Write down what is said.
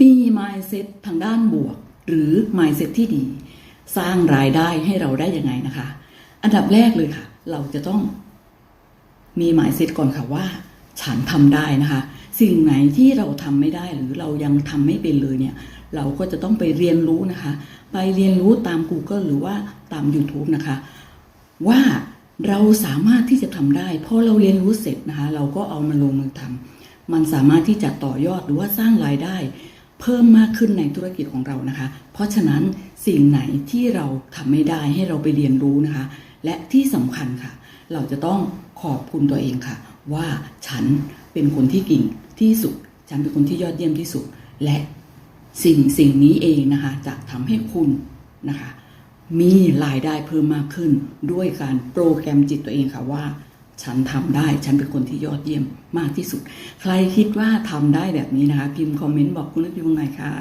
มี mindset ทางด้านบวก หรือ mindset ที่ดี สร้างรายได้ให้เราได้ยังไงนะคะ อันดับแรกเลยค่ะ เราจะต้อง มี mindset ก่อนค่ะว่า ฉันทำได้นะคะ สิ่งไหนที่เราทำไม่ได้หรือเรายังทำไม่เป็นเลยเนี่ย เราก็จะต้องไปเรียนรู้นะคะ ไปเรียนรู้ตาม Google หรือว่าตาม YouTube นะคะ ว่าเราสามารถที่จะทำได้พอเราเรียนรู้เสร็จนะคะ เราก็เอามาลงมือทำมันสามารถที่จะต่อยอดหรือว่าสร้างรายได้ เพิ่มมากขึ้นในธุรกิจของเรานะคะ เพราะฉะนั้นสิ่งไหนที่เราทำไม่ได้ให้เราไปเรียนรู้นะคะ และที่สำคัญค่ะ เราจะต้องขอบคุณตัวเองค่ะ ว่าฉันเป็นคนที่เก่งที่สุด ฉันเป็นคนที่ยอดเยี่ยมที่สุด และสิ่งสิ่งนี้เองนะคะ จะทำให้คุณนะคะ มีรายได้เพิ่มมากขึ้นด้วยการโปรแกรมจิตตัวเองค่ะว่า ฉันทำได้ ฉันเป็นคนที่ยอดเยี่ยมมากที่สุด ใครคิดว่าทำได้แบบนี้นะคะ พิมพ์คอมเมนต์บอกคุณนักพิมพ์หน่อยค่ะ